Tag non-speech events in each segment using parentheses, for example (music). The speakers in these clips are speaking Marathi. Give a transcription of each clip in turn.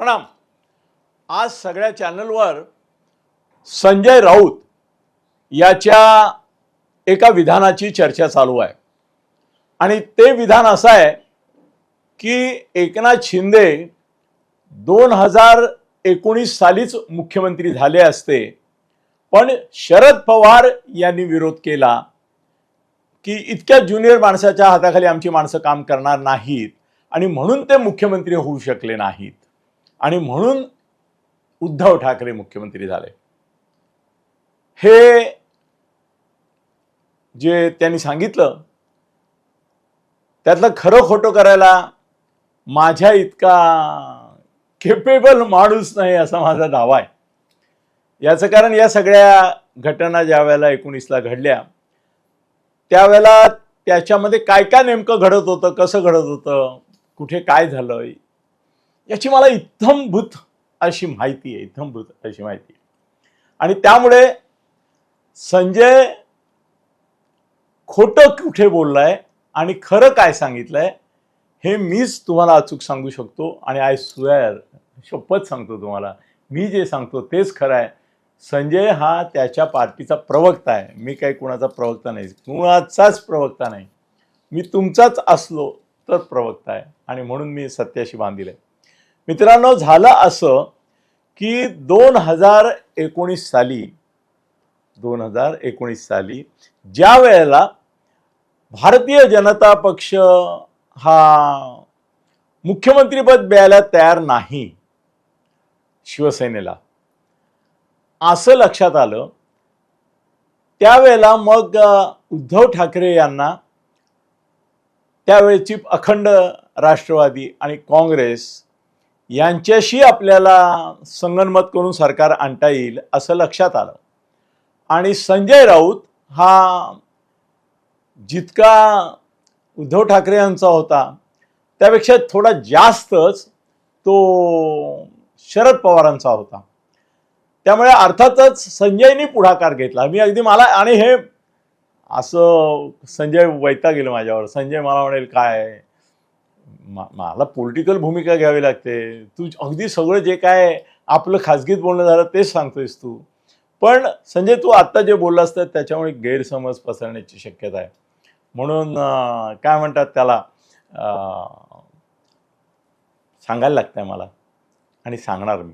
प्रणाम. आज सगळ्या चॅनलवर संजय राऊत याच्या एका विधानाची चर्चा चालू आहे. आणि ते विधान असं आहे की एकनाथ शिंदे दोन हजार एकोणीस सालीच मुख्यमंत्री झाले असते पण शरद पवार यांनी विरोध केला की इतक्या ज्युनियर माणसाच्या हाताखाली आमची माणसं काम करणार नाहीत आणि म्हणून ते मुख्यमंत्री होऊ शकले नाहीत. आणि म्हणून उद्धव ठाकरे मुख्यमंत्री झाले. हे जे त्यांनी सांगितलं त्यातलं खरं खोटं करायला माझ्या इतका केपेबल माणूस नाही असा माझा दावा आहे. याचं कारण या सगळ्या घटना ज्या वेळेला एकोणीसला घडल्या त्यावेळेला त्याच्यामध्ये काय काय नेमकं घडत होतं कसं घडत होतं कुठे काय झालं याची मला इत्थंभूत अशी माहिती आहे इत्थंभूत अशी माहिती आहे. आणि त्यामुळे संजय खोटं कुठे बोललाय आणि खरं काय सांगितलंय हे मीच तुम्हाला अचूक सांगू शकतो आणि आय स्वेअर शपथ सांगतो तुम्हाला. मी जे सांगतो तेच खरं आहे. संजय हा त्याच्या पार्टीचा प्रवक्ता आहे. मी काही कुणाचा प्रवक्ता नाही. कुणाचाच प्रवक्ता नाही. मी तुमचाच असलो तर प्रवक्ता आहे. आणि म्हणून मी सत्याशी बांधील आहे. मित्रांनो झालं असं की दोन हजार एकोणीस साली दोन हजार एकोणीस साली ज्या वेळेला भारतीय जनता पक्ष हा मुख्यमंत्रीपद मिळायला तयार नाही शिवसेनेला असं लक्षात आलं. त्यावेळेला मग उद्धव ठाकरे यांना त्यावेळेची अखंड राष्ट्रवादी आणि काँग्रेस यांच्याशी आपल्याला संगनमत करून सरकार आणता येईल असं लक्षात आलं. आणि संजय राऊत हा जितका उद्धव ठाकरे यांचा होता त्यापेक्षा थोडा जास्तच तो शरद पवारांचा होता. त्यामुळे अर्थातच संजयनी पुढाकार घेतला. मी अगदी मला आणि हे असं संजय वैता गेलं माझ्यावर. संजय मला म्हणेल काय मा- मला पॉलिटिकल भूमिका घ्यावी लागते. तू अगदी सगळं जे काय आपलं खाजगीत बोलणं झालं तेच सांगतोयस तू. पण संजय तू आत्ता जे बोललास तर त्याच्यामुळे गैरसमज पसरण्याची शक्यता आहे. म्हणून काय म्हणतात त्याला? सांगायला लागतंय मला. आणि सांगणार मी.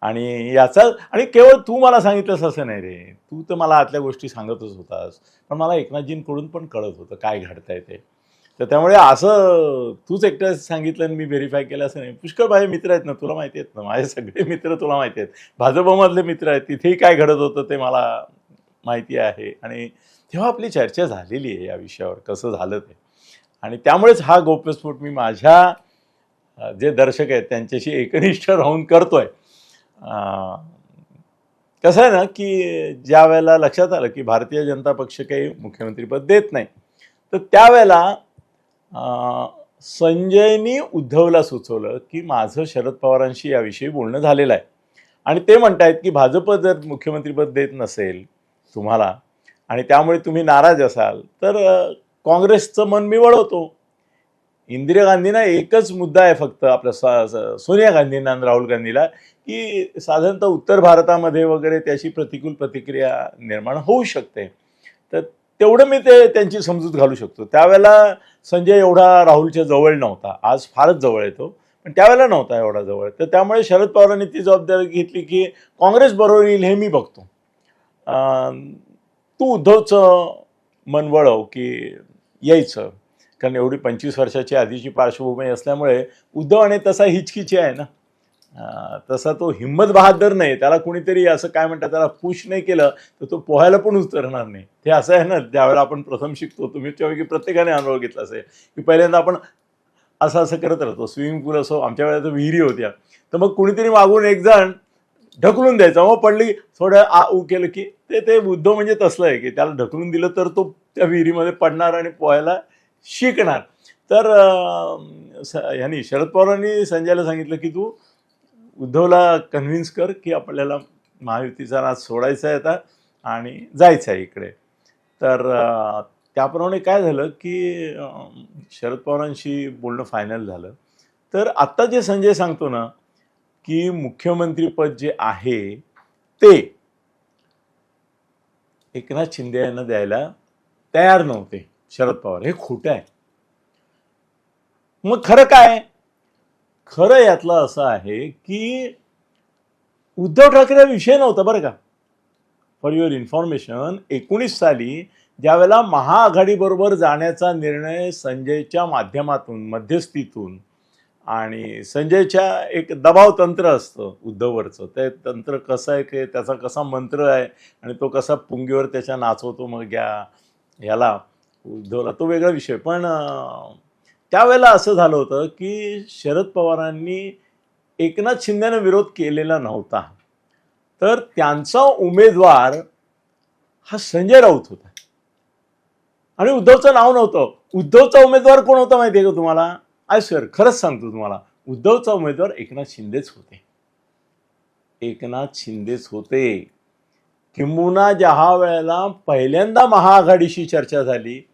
आणि याचा आणि केवळ तू मला सांगितलंस असं नाही रे. तू तर मला आतल्या गोष्टी सांगतच होतास. पण मला एकनाथजींकडून पण कळत होतं काय घडतंय ते. तर त्यामुळे असं तूच एकटं सांगितलं आणि मी व्हेरीफाय केलं असं नाही. पुष्कळ माझे मित्र आहेत ना तुला माहिती आहेत ना माझे सगळे (laughs) मित्र तुला माहिती आहेत. भाजपमधले मित्र आहेत तिथेही काय घडत होतं ते मला माहिती आहे. आणि तेव्हा आपली चर्चा झालेली आहे या विषयावर कसं झालं ते. आणि त्यामुळेच हा गोप्यस्फोट मी माझ्या जे दर्शक आहेत त्यांच्याशी एकनिष्ठ राहून करतोय. आहे कसं आहे ना की ज्या वेळेला लक्षात आलं की भारतीय जनता पक्ष काही मुख्यमंत्रीपद देत नाही तर त्यावेळेला संजयनी उद्धवला सुचवलं की माझं शरद पवारांशी याविषयी बोलणं झालेलं आहे. आणि ते म्हणतायत की भाजप जर मुख्यमंत्रीपद देत नसेल तुम्हाला आणि त्यामुळे तुम्ही नाराज असाल तर काँग्रेसचं मन मी वळवतो. इंदिरा गांधींना एकच मुद्दा आहे फक्त आपल्या सा सोनिया गांधींना आणि राहुल गांधीला की साधारणतः उत्तर भारतामध्ये वगैरे त्याची प्रतिकूल प्रतिक्रिया निर्माण होऊ शकते. तर तेवढं मी ते त्यांची समजूत घालू शकतो. त्यावेळेला संजय एवढा राहुलच्या जवळ नव्हता. आज फारच जवळ येतो पण त्यावेळेला नव्हता एवढा जवळ. तर त्यामुळे शरद पवारांनी ती जबाबदारी घेतली की काँग्रेस बरोबर येईल हे मी बघतो. तू उद्धवचं मन वळव की यायचं. कारण एवढी पंचवीस वर्षाची आधीची पार्श्वभूमी असल्यामुळे उद्धव आणि तसा हिचकिची आहे ना. तसा तो हिंमत बहादर नाही. त्याला कुणीतरी असं काय म्हणतात त्याला पुश नाही केलं तर तो पोहायला पण उतरणार नाही. हे असं आहे ना ज्यावेळेला आपण प्रथम शिकतो तुम्ही त्यापैकी प्रत्येकाने अनुभव घेतला असेल. की पहिल्यांदा आपण असं असं करत राहतो. स्विमिंग पूल असो आमच्या वेळेला तर विहिरी होत्या. तर मग कुणीतरी मागून एक जण ढकलून द्यायचा. मग पडली थोडं आ ऊ केलं की ते ते बुद्ध म्हणजे तसलं आहे की त्याला ढकलून दिलं तर तो त्या विहिरीमध्ये पडणार आणि पोहायला शिकणार. तर ह्यांनी शरद पवारांनी संजयला सांगितलं की तू उद्धवला कन्व्हिन्स कर की आपल्याला महायुतीचा नाच सोडायचा आहे आता आणि जायचं आहे इकडे. तर त्याप्रमाणे काय झालं की शरद पवारांशी बोलणं फायनल झालं. तर आत्ता जे संजय सांगतो ना की मुख्यमंत्रीपद जे आहे ते एकनाथ शिंदे यांना द्यायला तयार नव्हते शरद पवार. हे खोटं आहे. मग खरं काय? खरं यातलं असं आहे की उद्धव ठाकरे विषय नव्हता बरं का? फॉर युअर इन्फॉर्मेशन एकोणीस साली ज्यावेळेला महाआघाडीबरोबर जाण्याचा निर्णय संजयच्या माध्यमातून मध्यस्थीतून आणि संजयच्या एक दबाव तंत्र असतं उद्धववरचं. ते तंत्र कसं आहे की त्याचा कसा मंत्र आहे आणि तो कसा पुंगीवर त्याच्या नाचवतो मग या याला उद्धवला तो वेगळा विषय. पण त्यावेळेला असं झालं होतं की शरद पवारांनी एकनाथ शिंदेनं विरोध केलेला नव्हता. तर त्यांचा उमेदवार हा संजय राऊत होता. आणि उद्धवचं नाव नव्हतं. उद्धवचा उमेदवार कोण होता माहिती आहे का तुम्हाला? आय सर खरंच सांगतो तुम्हाला. उद्धवचा उमेदवार एकनाथ शिंदेच होते. एकनाथ शिंदेच होते. किंबुना ज्या वेळेला पहिल्यांदा महाआघाडीशी चर्चा झाली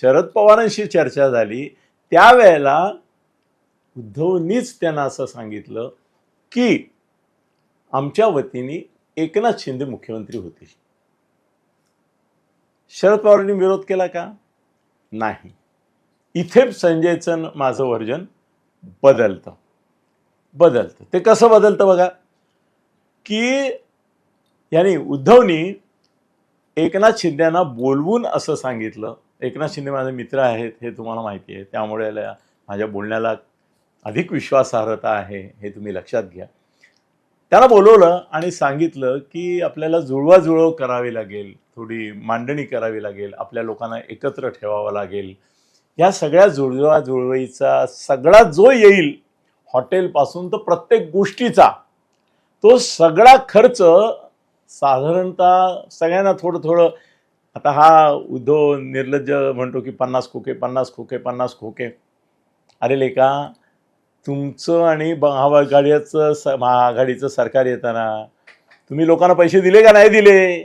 शरद पवारांशी चर्चा झाली त्यावेळेला उद्धवनीच त्यांना असं सांगितलं की आमच्या वतीने एकनाथ शिंदे मुख्यमंत्री होतील शरद पवारांनी विरोध केला का? नाही. इथे संजयचं माझं वर्जन बदलतं. बदलतं. ते कसं बदलतं बघा? की यांनी उद्धवनी एकनाथ शिंदेना बोलवून असं सांगितलं एकनाथ शिंदे माझे मित्र आहेत हे तुम्हाला माहिती आहे. त्यामुळे माझ्या बोलण्याला अधिक विश्वासार्हता आहे हे तुम्ही लक्षात घ्या. त्याला बोलवलं आणि सांगितलं की आपल्याला जुळवाजुळव करावी लागेल थोडी मांडणी करावी लागेल आपल्या लोकांना एकत्र ठेवावं लागेल. या सगळ्या जुळवाजुळवीचा सगळा जो येईल हॉटेलपासून तर प्रत्येक गोष्टीचा तो सगळा खर्च साधारणतः सगळ्यांना थोडं थोडं आता हा उद्धव निर्लज्ज म्हणतो की पन्नास खोके पन्नास खोके पन्नास खोके. अरे लेका तुमचं आणि महाआघाडीचं स महाआघाडीचं सरकार येताना तुम्ही लोकांना पैसे दिले का नाही दिले?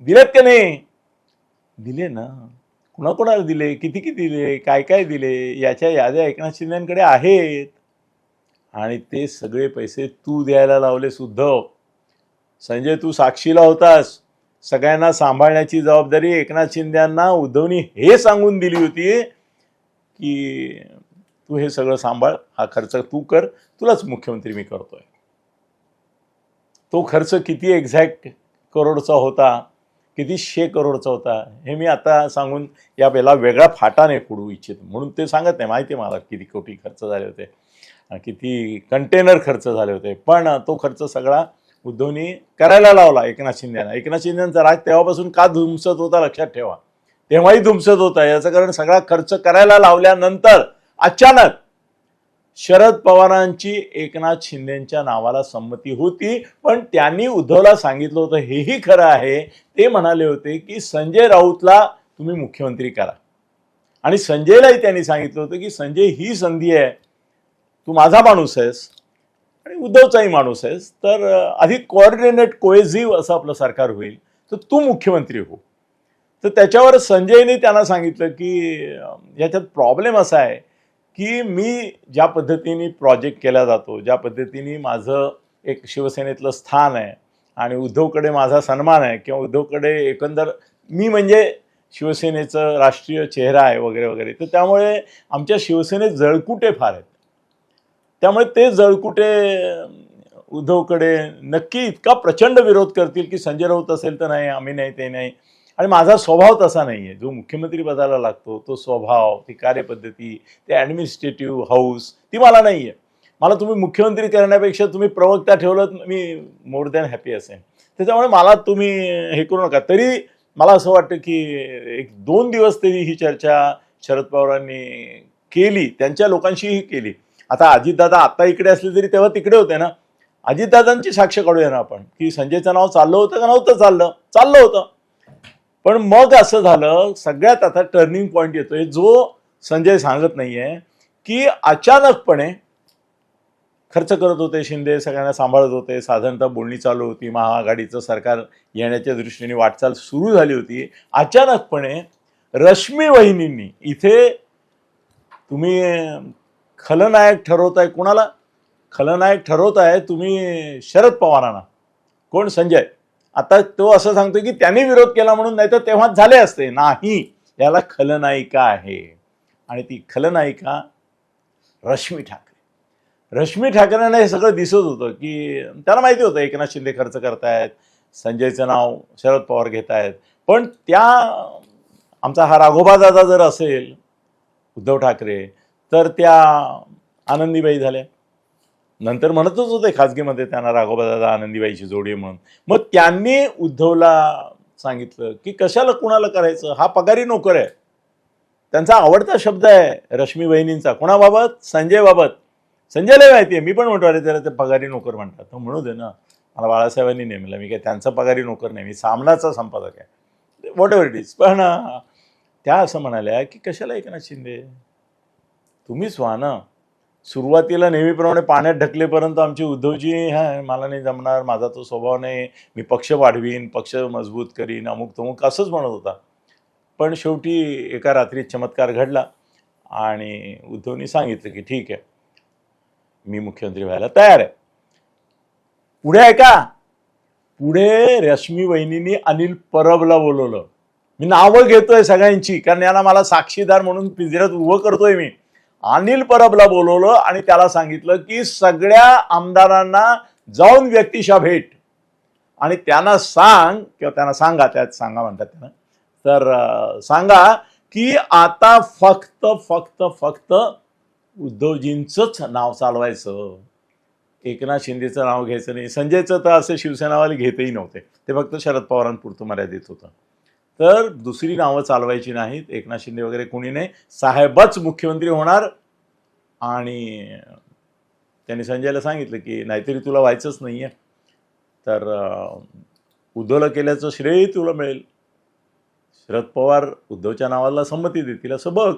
दिलेत का नाही? दिले ना. कुणाकुणाला दिले? किती किती दिले? काय काय दिले? याच्या याद्या एकनाथ शिंदेकडे आहेत. आणि ते सगळे पैसे तू द्यायला लावलेस उद्धव. संजय तू साक्षीला होतास. सगळ्यांना सांभाळण्याची जबाबदारी एकनाथ शिंद्यांना उद्धवनी हे सांगून दिली होती की तू हे सगळं सांभाळ हा खर्च तू कर तुलाच मुख्यमंत्री मी करतोय. तो खर्च किती एक्झॅक्ट करोडचा होता किती शे करोडचा होता हे मी आता सांगून या वेळेला वेगळा फाटा नाही फोडू इच्छित. म्हणून ते सांगत नाही माहिती आहे मला किती कोटी खर्च झाले होते किती कंटेनर खर्च झाले होते. पण तो खर्च सगळा उद्धवनी करायला लावला एकनाथ शिंदेना. एकनाथ शिंदेचा राग तेव्हापासून का धुमसत होता लक्षात ठेवा. तेव्हाही धुमसत होता याचं कारण सगळा खर्च करायला लावल्यानंतर अचानक शरद पवारांची एकनाथ शिंदेच्या नावाला संमती होती. पण त्यांनी उद्धवला सांगितलं होतं हेही खरं आहे. ते म्हणाले होते की संजय राऊतला तुम्ही मुख्यमंत्री करा. आणि संजयलाही त्यांनी सांगितलं होतं की संजय ही संधी आहे. तू माझा माणूस आहेस. आणि उद्धवचाही माणूस आहेस तर अधिक कोऑर्डिनेट कोएझिव्ह असं आपलं सरकार होईल. तर तू मुख्यमंत्री हो. तर त्याच्यावर संजयने त्यांना सांगितलं की याच्यात प्रॉब्लेम असा आहे की मी ज्या पद्धतीने प्रोजेक्ट केला जातो ज्या पद्धतीने माझं एक शिवसेनेतलं स्थान आहे आणि उद्धवकडे माझा सन्मान आहे किंवा उद्धवकडे एकंदर मी म्हणजे शिवसेनेचं राष्ट्रीय चेहरा आहे वगैरे वगैरे तर त्यामुळे आमच्या शिवसेनेत जळकुटे फार आहेत. त्यामुळे ते जळकुटे उद्धवकडे नक्की इतका प्रचंड विरोध करतील की संजय राऊत असेल तर नाही आम्ही नाही ते नाही. आणि माझा स्वभाव तसा नाही आहे जो मुख्यमंत्री पदाला लागतो तो स्वभाव ती कार्यपद्धती ते ॲडमिनिस्ट्रेटिव्ह हाऊस ती मला नाही आहे मला तुम्ही मुख्यमंत्री करण्यापेक्षा तुम्ही प्रवक्ता ठेवलं मी मोर दॅन हॅपी असेन. त्याच्यामुळे मला तुम्ही हे करू नका. तरी मला असं वाटतं की एक दोन दिवस तरी ही चर्चा शरद पवारांनी केली त्यांच्या लोकांशीही केली. आता अजितदादा आत्ता इकडे असले तरी तेव्हा तिकडे होते ना. अजितदादांची साक्ष काढूया ना आपण की संजयचं नाव चाललं होतं का नव्हतं चाललं? चाललं होतं. पण मग असं झालं सगळ्यात आता टर्निंग पॉईंट येतोय जो संजय सांगत नाहीये की अचानकपणे खर्च करत होते शिंदे सगळ्यांना सांभाळत होते साधारणतः बोलणी चालू होती महाआघाडीचं सरकार येण्याच्या दृष्टीने वाटचाल सुरू झाली होती. अचानकपणे रश्मी वहिनींनी इथे तुम्ही खलनायक ठरवताय कुणाला? खलनायक ठरवत आहे तुम्ही शरद पवारांना. कोण? संजय. आता तो असं सांगतो की त्यांनी विरोध केला म्हणून नाही तर तेव्हाच झाले असते. नाही. याला खलनायिका आहे. आणि ती खलनायिका रश्मी ठाकरे. रश्मी ठाकरेंना हे सगळं दिसत होतं की त्याला माहिती होतं एकनाथ शिंदे खर्च करतायत संजयचं नाव शरद पवार घेत आहेत पण त्या आमचा हा राघोबा दादा जर असेल उद्धव ठाकरे तर त्या आनंदीबाई झाल्या. नंतर म्हणतच होते खाजगीमध्ये त्यांना राघोबा दादा आनंदीबाईची जोडी आहे म्हणून. मग त्यांनी उद्धवला सांगितलं की कशाला कुणाला करायचं? हा पगारी नोकर आहे. त्यांचा आवडता शब्द आहे रश्मी बहिणींचा. कोणाबाबत? संजय बाबत संजयला माहिती आहे. मी पण म्हणतो अरे त्याला ते पगारी नोकर म्हणतात. तो म्हणू दे ना. मला बाळासाहेबांनी नेमलं. मी काय त्यांचा पगारी नोकर नाही. मी सामनाचा संपादक आहे. वॉट एव्हर इट इज पण त्या असं म्हणाल्या की कशाला एकनाथ शिंदे? तुम्हीच व्हा ना. सुरुवातीला नेहमीप्रमाणे पाण्यात ढकलेपर्यंत आमची उद्धवजी हा मला नाही जमणार माझा तो स्वभाव नाही मी पक्ष वाढवीन पक्ष मजबूत करीन अमुक तमुक असंच म्हणत होता. पण शेवटी एका रात्रीत चमत्कार घडला आणि उद्धवनी सांगितलं की ठीक आहे मी मुख्यमंत्री व्हायला तयार आहे. पुढे आहे का? पुढे रश्मी वहिनींनी अनिल परबला बोलवलं. मी नावं घेतोय सगळ्यांची कारण याला मला साक्षीदार म्हणून पिंजऱ्यात उभं करतोय मी. अनिल परबला बोलवलं आणि त्याला सांगितलं की सगळ्या आमदारांना जाऊन व्यक्तिशा भेट. आणि त्यांना सांग किंवा त्यांना सांगा त्यात सांगा म्हणतात त्यांना तर सांगा की आता फक्त फक्त फक्त उद्धवजींचंच नाव चालवायचं. एकनाथ शिंदेचं नाव घ्यायचं नाही. संजयचं तर असे शिवसेनावाले घेतही नव्हते. ते फक्त शरद पवारांपुरतं मर्यादित होतं. तर दुसरी नावं चालवायची नाहीत. एकनाथ शिंदे वगैरे कोणी नाही. साहेबच मुख्यमंत्री होणार. आणि त्यांनी संजयला सांगितलं की नाहीतरी तुला व्हायचंच नाही आहे तर उद्धवला केल्याचं श्रेय तुला मिळेल. शरद पवार उद्धवच्या नावाला संमती देतील असं बघ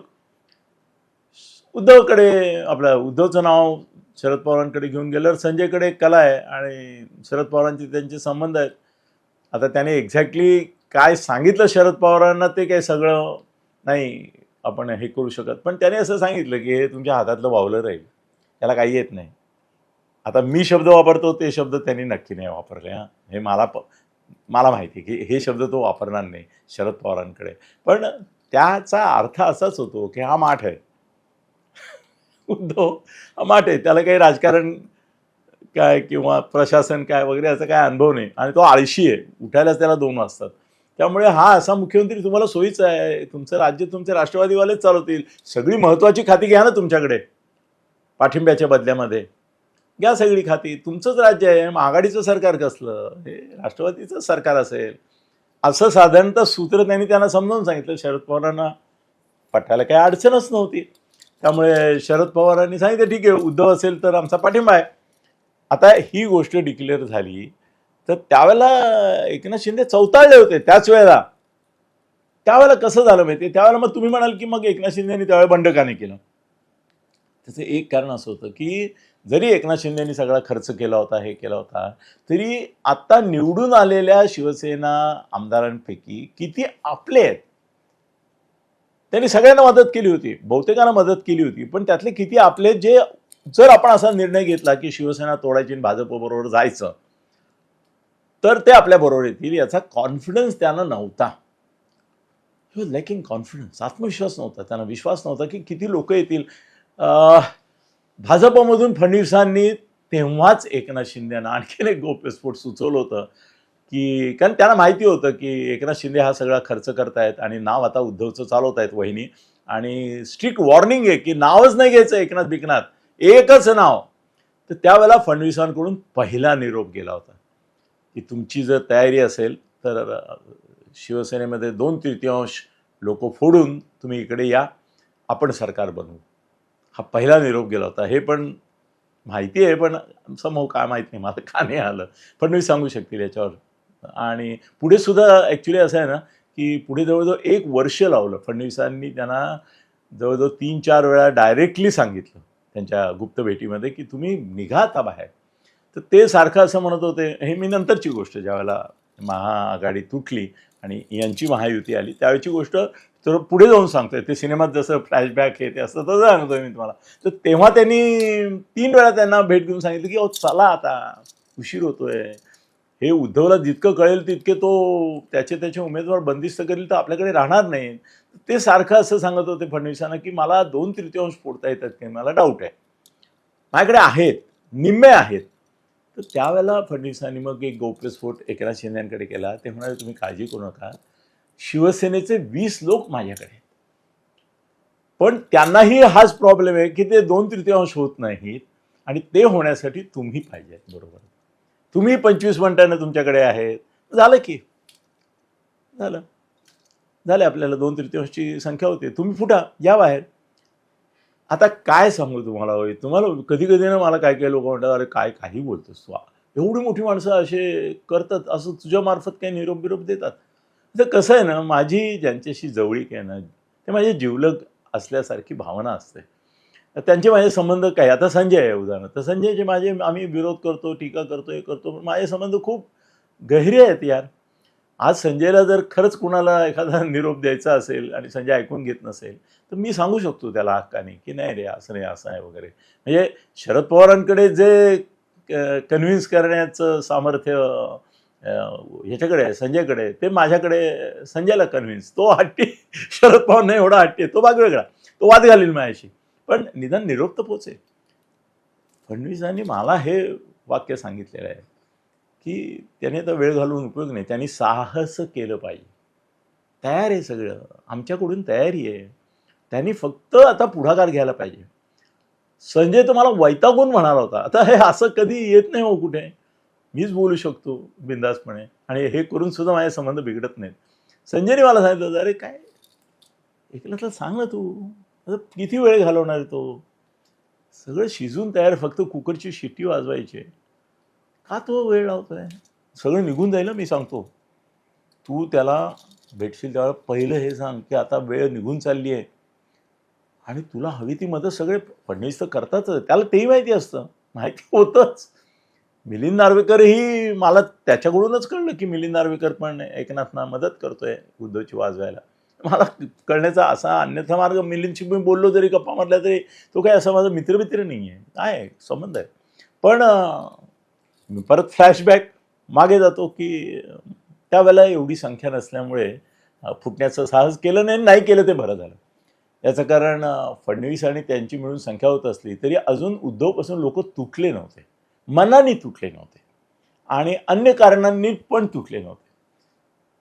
उद्धवकडे आपल्या उद्धवचं नाव शरद पवारांकडे घेऊन गेल्यावर संजयकडे एक कला आहे. आणि शरद पवारांचे त्यांचे संबंध आहेत. आता त्याने एक्झॅक्टली काय सांगितलं शरद पवारांना ते काही सगळं नाही आपण हे करू शकत. पण त्याने असं सांगितलं की हे तुमच्या हातातलं वावलं राहील. त्याला काही येत नाही. आता मी शब्द वापरतो ते शब्द त्यांनी नक्की नाही वापरले हां. हे मला प मला माहिती आहे की हे शब्द तो वापरणार नाही शरद पवारांकडे. पण त्याचा अर्थ असाच होतो की हा माठ आहे. उद्धव हा माठ आहे. त्याला काही राजकारण काय किंवा प्रशासन काय वगैरे याचा काय अनुभव नाही. आणि तो आळशी आहे. उठायलाच त्याला दोन वाजतात. त्यामुळे हा असा मुख्यमंत्री तुम्हाला सोयीचा आहे. तुमचं राज्य तुमचे राष्ट्रवादीवालेच चालवतील. सगळी महत्त्वाची खाती घ्या ना तुमच्याकडे. पाठिंब्याच्या बदल्यामध्ये. घ्या सगळी खाती. तुमचंच राज्य आहे. मग आघाडीचं सरकार कसलं? हे राष्ट्रवादीचं सरकार असेल. असं साधारणतः सूत्र त्यांनी त्यांना समजावून सांगितलं. शरद पवारांना पटायला काही अडचणच नव्हती. त्यामुळे शरद पवारांनी सांगितलं ठीक आहे उद्धव असेल तर आमचा पाठिंबा आहे. आता ही गोष्ट डिक्लेअर झाली. तर त्यावेळेला एकनाथ शिंदे चौताळले होते त्याच वेळेला. त्यावेळेला कसं झालं माहिती त्यावेळेला मग तुम्ही म्हणाल की मग एकनाथ शिंदेनी त्यावेळेला बंड का नाही केलं. त्याचं एक कारण असं होतं की जरी एकनाथ शिंदेनी सगळा खर्च केला होता हे केला होता तरी आत्ता निवडून आलेल्या शिवसेना आमदारांपैकी किती आपले आहेत? त्यांनी सगळ्यांना मदत केली होती बहुतेकांना मदत केली होती पण त्यातले किती आपले जे जर आपण असा निर्णय घेतला की शिवसेना तोडायची आणि भाजपबरोबर जायचं तर ते आपल्या बरोबर येतील याचा कॉन्फिडन्स त्यांना नव्हता. वॉज लॅकिंग कॉन्फिडन्स आत्मविश्वास नव्हता त्यांना. विश्वास नव्हता की किती लोक येतील. भाजपमधून फडणवीसांनी तेव्हाच एकनाथ शिंदेना आणखीन एक गोप्यस्फोट सुचवलं होतं की कारण त्यांना माहिती होतं की एकनाथ शिंदे हा सगळा खर्च करतायत आणि नाव आता उद्धवचं चालवत आहेत वहिनी. आणि स्ट्रिक्ट वॉर्निंग आहे की नावच नाही घ्यायचं एकनाथ बिकनाथ. एकच नाव. तर त्यावेळेला फडणवीसांकडून पहिला निरोप गेला होता. की तुमची जर तयारी असेल तर शिवसेनेमध्ये दोन तृतीयांश लोक फोडून तुम्ही इकडे या आपण सरकार बनवू. हा पहिला निरोप गेला होता. हे पण माहिती आहे पण समोर काय माहीत नाही. मला का नाही आलं. फडणवीस सांगू शकतील याच्यावर. आणि पुढे सुद्धा ॲक्च्युली असं आहे ना की पुढे जवळजवळ एक वर्ष लावलं. फडणवीसांनी त्यांना जवळजवळ तीन चार वेळा डायरेक्टली सांगितलं त्यांच्या गुप्त भेटीमध्ये की तुम्ही निघा आता बाहेर. तर ते सारखं असं म्हणत होते. हे मी नंतरची गोष्ट ज्यावेळेला महाआघाडी तुटली आणि यांची महायुती आली त्यावेळेची गोष्ट तर पुढे जाऊन सांगतोय. ते सिनेमात जसं फ्लॅशबॅक हे ते असतं तसं सांगतोय मी तुम्हाला. तर तेव्हा त्यांनी तीन वेळा त्यांना भेट घेऊन सांगितलं की अहो चला आता उशीर होतोय. हे उद्धवला जितकं कळेल तितके तो त्याचे त्याचे उमेदवार बंदिस्त करील तर आपल्याकडे राहणार नाही. ते सारखं असं सांगत होते फडणवीसांना की मला दोन तृतीयांश फोडता येतात की मला डाऊट आहे. माझ्याकडे आहेत निम्मे आहेत. तर त्यावेळेला फडणवीसांनी मग एक गौप्यस्फोट एकनाथ शिंदेकडे केला. ते म्हणाले तुम्ही काळजी करू नका. शिवसेनेचे वीस लोक माझ्याकडे पण त्यांनाही हाच प्रॉब्लेम आहे की ते दोन तृतीयांश होत नाहीत आणि ते होण्यासाठी तुम्ही पाहिजेत बरोबर. तुम्ही पंचवीस मिनिटांना तुमच्याकडे आहेत. झालं की. झालं. झाले आपल्याला दोन तृतीयांशची संख्या होते. तुम्ही फुटा या बाहेर. आता काय सांगू तुम्हाला तुम्हाला कधी कधी ना मला काय काय लोक म्हणतात अरे काय काही बोलतोस तू एवढी मोठी माणसं असे करतात असं तुझ्या मार्फत काही निरोप बिरोप देतात. तर कसं आहे ना माझी ज्यांच्याशी जवळीक आहे ना ते माझे जिवलग असल्यासारखी भावना असते. तर त्यांचे माझे संबंध काय आता संजय आहे उदाहरण तर संजयचे माझे आम्ही विरोध करतो टीका करतो हे करतो पण माझे संबंध खूप गहिरे आहेत यार. आज संजयला जर खरंच कुणाला एखादा निरोप द्यायचा असेल आणि संजय ऐकून घेत नसेल तर मी सांगू शकतो त्याला हक्काने की नाही रे असं नाही असं आहे वगैरे. म्हणजे शरद पवारांकडे जे कन्व्हिन्स करण्याचं सामर्थ्य ह्याच्याकडे आहे संजयकडे ते माझ्याकडे संजयला कन्व्हिन्स तो हट्टी शरद पवार नाही एवढा हट्टी आहे, तो भाग वेगळा. तो वाद घालील माझ्याशी. पण निदान निरोप तर पोचेल. फडणवीसांनी मला हे वाक्य सांगितलेलं आहे. की त्याने तर वेळ घालून उपयोग नाही. त्यांनी साहस केलं पाहिजे. तयार आहे सगळं. आमच्याकडून तयारी आहे. त्यांनी फक्त आता पुढाकार घ्यायला पाहिजे. संजय तर मला वैतागून म्हणाला होता. आता हे असं कधी येत नाही हो कुठे? मीच बोलू शकतो बिंदासपणे. आणि हे करून सुद्धा माझे संबंध बिघडत नाहीत. संजयने मला सांगितलं अरे काय? एकला तर सांग ना तू. आता किती वेळ घालवणार आहे तो? सगळं शिजून तयार. फक्त कुकरची शिट्टी वाजवायची आहे. का तो वेळ लावतोय? सगळं निघून जाईल मी सांगतो. तू त्याला भेटशील त्यावेळेला पहिलं हे सांग की आता वेळ निघून चालली आहे. आणि तुला हवी ती मदत सगळे फडणवीस तर करताच त्याला तेही माहिती असतं. माहिती होतंच. मिलिंद नार्वेकरही मला त्याच्याकडूनच कळलं की मिलिंद नार्वेकर पण एकनाथना मदत करतोय उद्धवची वाजवायला. मला कळण्याचा असा अन्यथा मार्ग मिलिंदशी मी बोललो जरी गप्पा मारल्या तरी तो काही असा माझा मित्रमित्र नाही आहे आहे संबंध आहे? पण मी परत फ्लॅशबॅक मागे जातो की त्यावेळेला एवढी संख्या नसल्यामुळे फुटण्याचं साहस केलं नाही नाही केलं ते बरं झालं. याचं कारण फडणवीस आणि त्यांची मिळून संख्या होत असली तरी अजून उद्धवपासून लोक तुटले नव्हते. मनाने तुटले नव्हते. आणि अन्य कारणांनी पण तुटले नव्हते.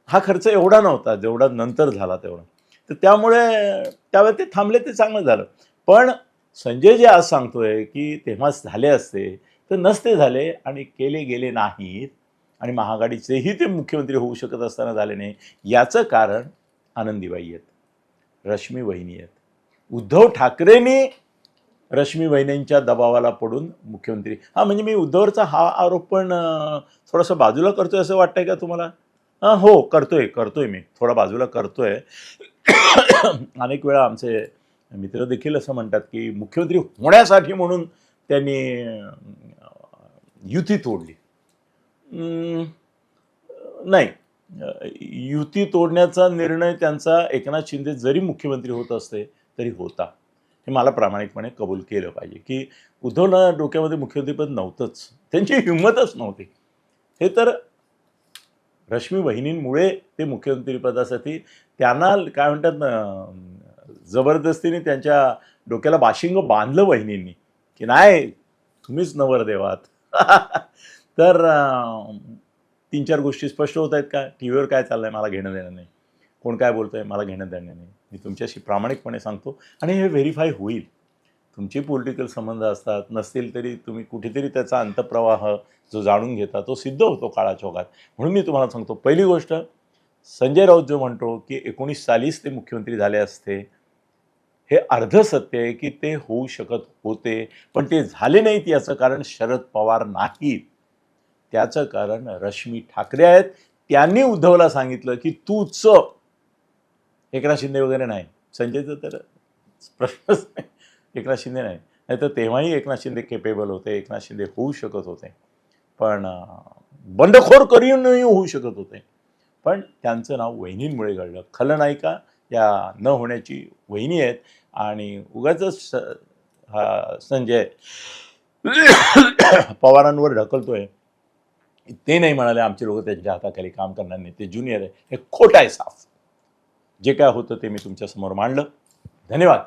हा खर्च एवढा नव्हता जेवढा नंतर झाला तेवढा. तर त्यामुळे त्यावेळेस ते थांबले ते चांगलं झालं. पण संजय जे आज सांगतोय की तेव्हाच झाले असते. तर नसते झाले आणि केले गेले नाहीत आणि महाआघाडीचेही ते मुख्यमंत्री होऊ शकत असताना झाले नाही याचं कारण आनंदीबाई आहेत रश्मी वहिनी आहेत. उद्धव ठाकरेंनी रश्मी वहिनींच्या दबावाला पडून मुख्यमंत्री हा म्हणजे मी उद्धवरचा हा आरोप पण थोडासा बाजूला करतोय असं वाटतंय का तुम्हाला? हां हो करतोय करतोय मी थोडा बाजूला करतोय. अनेक वेळा आमचे मित्र देखील असं म्हणतात की मुख्यमंत्री होण्यासाठी म्हणून त्यांनी युती तोडली. नाही. युती तोडण्याचा निर्णय त्यांचा एकनाथ शिंदे जरी मुख्यमंत्री होत असते तरी होता. हे मला प्रामाणिकपणे कबूल केलं पाहिजे की उद्धवला डोक्यामध्ये मुख्यमंत्रीपद नव्हतंच. त्यांची हिंमतच नव्हती. हे तर रश्मी वहिनींमुळे ते मुख्यमंत्रीपदासाठी त्यांना काय म्हणतात ना जबरदस्तीने त्यांच्या डोक्याला बाशिंग बांधलं वहिनींनी की नाही तुम्हीच नवरदेवात (laughs) तर तीन चार गोष्टी स्पष्ट होत आहेत का? टी व्हीवर काय चाललंय? मला घेणं देणं नाही. कोण काय बोलतंय? मला घेणं देणं नाही. मी तुमच्याशी प्रामाणिकपणे सांगतो आणि हे व्हेरीफाय होईल. तुमचे पॉलिटिकल संबंध असतात नसतील तरी तुम्ही कुठेतरी त्याचा अंतप्रवाह जो जाणून घेता तो सिद्ध होतो काळाच्या ओघात. म्हणून मी तुम्हाला सांगतो पहिली गोष्ट संजय राऊत जो म्हणतो की एकोणीस सालीच ते मुख्यमंत्री झाले असते हे अर्ध सत्य आहे की ते होऊ शकत होते पण ते झाले नाहीत याचं कारण शरद पवार नाहीत. त्याचं कारण रश्मी ठाकरे आहेत. त्यांनी उद्धवला सांगितलं की तूच. एकनाथ शिंदे वगैरे नाही. संजयचं तर प्रश्नच नाही. एकनाथ शिंदे नाही. नाही तर तेव्हाही एकनाथ शिंदे केपेबल होते एकनाथ शिंदे होऊ शकत होते. पण बंडखोर करूनही होऊ शकत होते. पण त्यांचं नाव वहिनींमुळे घडलं. खलनायिका या न होण्याची वहिनी आहेत आणि उगाच हा संजय पवारांवर ढकलतोय. ते नाही म्हणाले आमचे लोक त्यांच्या हाताखाली काम करणार नाही ते ज्युनियर आहे. हे खोटं आहे साफ. जे काय होतं ते मी तुमच्यासमोर मांडलं. धन्यवाद.